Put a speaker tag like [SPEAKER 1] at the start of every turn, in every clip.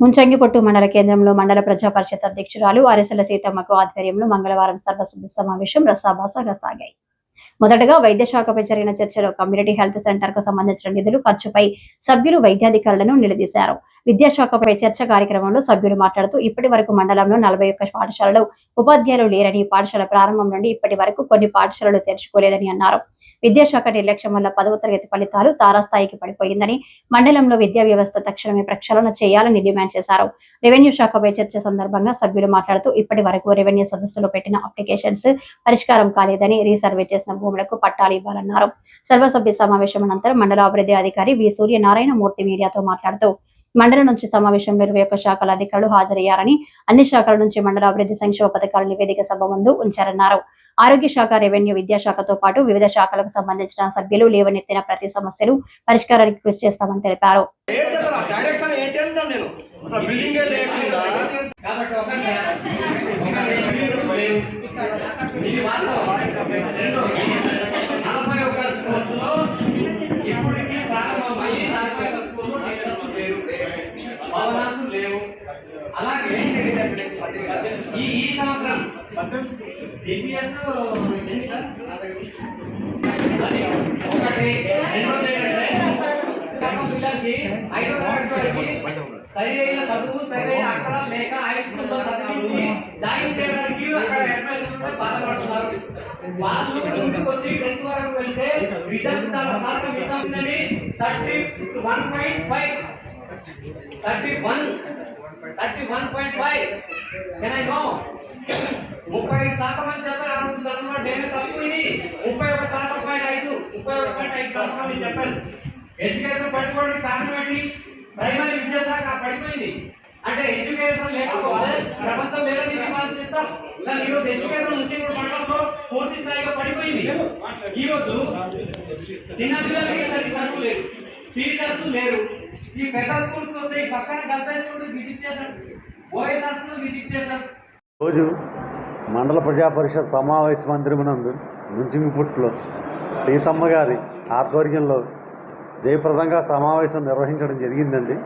[SPEAKER 1] ముంచంగిపొట్టు మండల కేంద్రంలో మండల ప్రజా పరిషత్ అధ్యక్షురాలు అరిసెల సీతమ్మకు ఆధ్వర్యంలో మంగళవారం సర్వసభ్య సమావేశం రసాభాసగా సాగాయి. మొదటగా వైద్య శాఖపై జరిగిన చర్చలో కమ్యూనిటీ హెల్త్ సెంటర్కు సంబంధించిన నిధులు ఖర్చుపై సభ్యులు వైద్యాధికారులను నిలదీశారు. విద్యాశాఖపై చర్చ కార్యక్రమంలో సభ్యులు మాట్లాడుతూ ఇప్పటి వరకు మండలంలో నలభై ఒక్క పాఠశాలలో ఉపాధ్యాయులు లేరని పాఠశాల ప్రారంభం నుండి ఇప్పటి వరకు కొన్ని పాఠశాలలు తెరుచుకోలేదని అన్నారు. విద్యాశాఖ నిర్లక్ష్యం వల్ల పదవ తరగతి ఫలితాలు తారాస్థాయికి పడిపోయిందని మండలంలో విద్యా వ్యవస్థ తక్షణమే ప్రక్షాళన చేయాలని డిమాండ్ చేశారు. రెవెన్యూ శాఖపై చర్చ సందర్భంగా సభ్యులు మాట్లాడుతూ ఇప్పటి వరకు రెవెన్యూ సదస్సులో పెట్టిన అప్లికేషన్స్ పరిష్కారం కాలేదని రీసర్వే చేసిన భూములకు పట్టాలు ఇవ్వాలన్నారు. సర్వసభ్య సమావేశం అనంతరం మండలాభివృద్ధి అధికారి వి సూర్యనారాయణ మూర్తి మీడియాతో మాట్లాడుతూ మండలం నుంచి సమావేశంలో ఇరవై ఒక్క శాఖల అధికారులు హాజరయ్యారని అన్ని శాఖల నుంచి మండల అభివృద్ధి సంక్షేమ పథకాల నివేదిక సభ ముందు ఉంచారన్నారు. ఆరోగ్య శాఖ రెవెన్యూ విద్యాశాఖతో పాటు వివిధ శాఖలకు సంబంధించిన సభ్యులు లేవనెత్తిన ప్రతి సమస్యలు పరిష్కారానికి కృషి చేస్తామని తెలిపారు.
[SPEAKER 2] ఏంటి అసలు ఆ డైరెక్షన్ ఏంటి అంటున్నాను నేను అసలు బిల్డింగే లేదు
[SPEAKER 3] కాబట్టి ఒకటి సార్, ఒకటి మీరు లేవు. ఇది వాస్తవం. రెండు, నలభై ఒక్క స్కూల్స్లో ఇప్పటికీ ప్రారంభమయ్యి నలభై ఒక్క స్కూల్లో టీచర్స్ లేరు భవనాలు లేవు అలాగే ఈ ఈ సంవత్సరం సిపిఎస్ ఎన్ని సార్? అది ఒకటి రెండోది పిల్లలకి ఐదో తరగతి వరకు సరైన చదువు సరైన అక్షరాలు లేక హై చదివించి జాయిన్ చేయడానికి అక్కడ అడ్మిషన్ బాధపడుతున్నారు. వాళ్ళు ముందుకు వచ్చి టెన్త్ వరకు వెళ్తే రిజల్ట్ చాలా శాతం మిస్ అవుతుందని thirty one point five thirty one thirty one point five can I know ముప్పై ఐదు శాతం అని చెప్పారు. ఆ రోజు ధర్మంలో డేనే తప్పు ఇది. ముప్పై ఒక శాతం పాయింట్ ఐదు ముప్పై ఒక పాయింట్ ఐదు శాతం అని చెప్పారు. ఎడ్యుకేషన్ పడిపోవడానికి కారణం ఏంటి? ప్రైమరీ విద్యాశాఖ పడిపోయింది. అంటే ఎడ్యుకేషన్ లేకపోతే ప్రపంచం లేదని తీర్మానం చేస్తాం కానీ ఈరోజు ఎడ్యుకేషన్ నుంచి మండలంలో పూర్తి స్థాయిగా పడిపోయింది. ఈరోజు చిన్న పిల్లలకి సరి చదువు టీచర్స్ లేరు. ఈ పెద్ద స్కూల్స్ వస్తే పక్కన గర్ల్స్ హై స్కూల్ విజిట్ చేశాం బాయ్స్ హాస్టల్ విజిట్ చేశాం
[SPEAKER 4] రోజు మండల ప్రజా పరిషత్ సమావేశ మందిరమునందు నుంచింగిపుట్లో సీతమ్మ గారి ఆధ్వర్యంలో జయప్రదంగా సమావేశం నిర్వహించడం జరిగిందండి.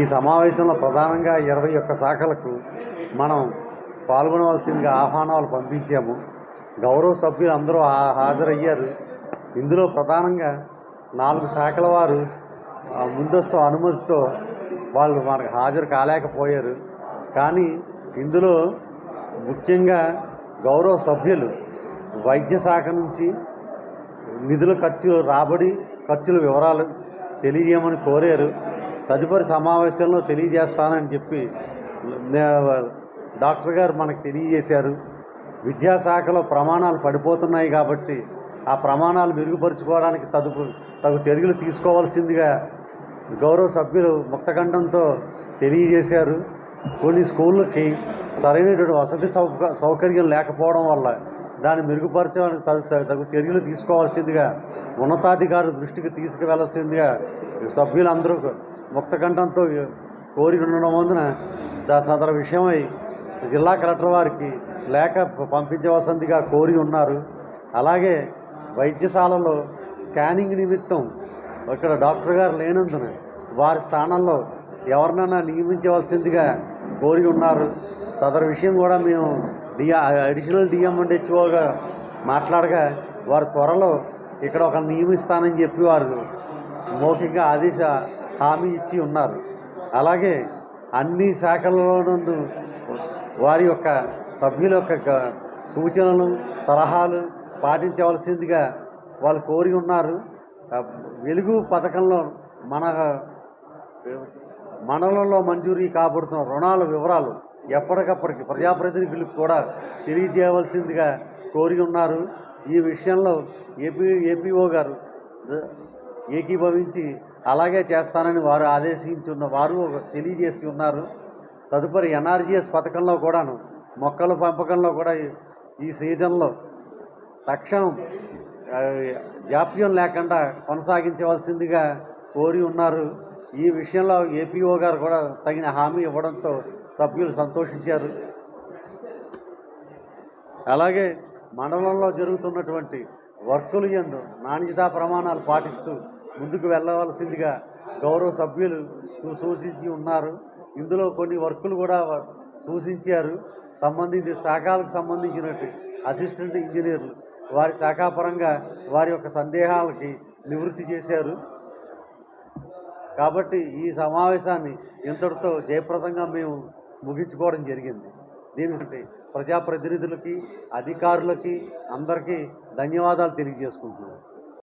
[SPEAKER 4] ఈ సమావేశంలో ప్రధానంగా ఇరవై ఒక్క శాఖలకు మనం పాల్గొనవలసిందిగా ఆహ్వానాలు పంపించాము. గౌరవ సభ్యులు అందరూ హాజరయ్యారు. ఇందులో ప్రధానంగా నాలుగు శాఖల వారు ముందస్తు అనుమతితో వాళ్ళు మనకు హాజరు కాలేకపోయారు. కానీ ఇందులో ముఖ్యంగా గౌరవ సభ్యులు వైద్య శాఖ నుంచి నిధుల ఖర్చులు రాబడి ఖర్చుల వివరాలు తెలియజేయమని కోరారు. తదుపరి సమావేశంలో తెలియజేస్తానని చెప్పి డాక్టర్ గారు మనకు తెలియజేశారు. విద్యాశాఖలో ప్రమాణాలు పడిపోతున్నాయి కాబట్టి ఆ ప్రమాణాలు మెరుగుపరుచుకోవడానికి తదుపు తగు చర్యలు తీసుకోవాల్సిందిగా గౌరవ సభ్యులు ముక్తఖండంతో తెలియజేశారు. కొన్ని స్కూళ్ళకి సరైనటువంటి వసతి సౌక సౌకర్యం లేకపోవడం వల్ల దాన్ని మెరుగుపరచడానికి తగు తగు- చర్యలు తీసుకోవాల్సిందిగా ఉన్నతాధికారుల దృష్టికి తీసుకువెళ్ళాల్సిందిగా సభ్యులందరూ ముక్తఖండంతో కోరి ఉండడం వలన సదర విషయమై జిల్లా కలెక్టర్ వారికి లేఖ పంపించవలసిందిగా కోరి ఉన్నారు. అలాగే వైద్యశాలలో స్కానింగ్ నిమిత్తం ఇక్కడ డాక్టర్ గారు లేనందున వారి స్థానంలో ఎవరినైనా నియమించవలసిందిగా కోరి ఉన్నారు. సదరు విషయం కూడా మేము డిఆ అడిషనల్ డిఎం అండ్ హెచ్ఓగా మాట్లాడగా వారు త్వరలో ఇక్కడ ఒక నియమిస్తానని చెప్పి వారు మౌఖికంగా ఆదేశ హామీ ఇచ్చి ఉన్నారు. అలాగే అన్ని శాఖలలోనందు వారి యొక్క సభ్యుల యొక్క సూచనలు సలహాలు పాటించవలసిందిగా వాళ్ళు కోరి ఉన్నారు. వెలుగు పథకంలో మన మండలంలో మంజూరీ కాబడుతున్న రుణాల వివరాలు ఎప్పటికప్పటికి ప్రజాప్రతినిధులకు కూడా తెలియజేయవలసిందిగా కోరి ఉన్నారు. ఈ విషయంలో ఏపీ ఏపీఓ గారు ఏకీభవించి అలాగే చేస్తానని వారు ఆదేశించున్న వారు తెలియజేసి ఉన్నారు. తదుపరి ఎన్ఆర్జీఎస్ పథకంలో కూడాను మొక్కల పెంపకంలో కూడా ఈ సీజన్లో తక్షణం జాప్యం లేకుండా కొనసాగించవలసిందిగా కోరి ఉన్నారు. ఈ విషయంలో ఏపీఓ గారు కూడా తగిన హామీ ఇవ్వడంతో సభ్యులు సంతోషించారు. అలాగే మండలంలో జరుగుతున్నటువంటి వర్కులు ఎందు నాణ్యతా ప్రమాణాలు పాటిస్తూ ముందుకు వెళ్ళవలసిందిగా గౌరవ సభ్యులు సూ- సూచించి ఉన్నారు. ఇందులో కొన్ని వర్కులు కూడా సూచించారు. సంబంధించి శాఖలకు సంబంధించినట్టు అసిస్టెంట్ ఇంజనీర్లు వారి శాఖాపరంగా వారి యొక్క సందేహాలకి నివృత్తి చేశారు. కాబట్టి ఈ సమావేశాన్ని ఇంతటితో జయప్రదంగా మేము ముగించుకోవడం జరిగింది. దీనికి ప్రజాప్రతినిధులకి అధికారులకి అందరికీ ధన్యవాదాలు తెలియజేసుకుంటున్నాను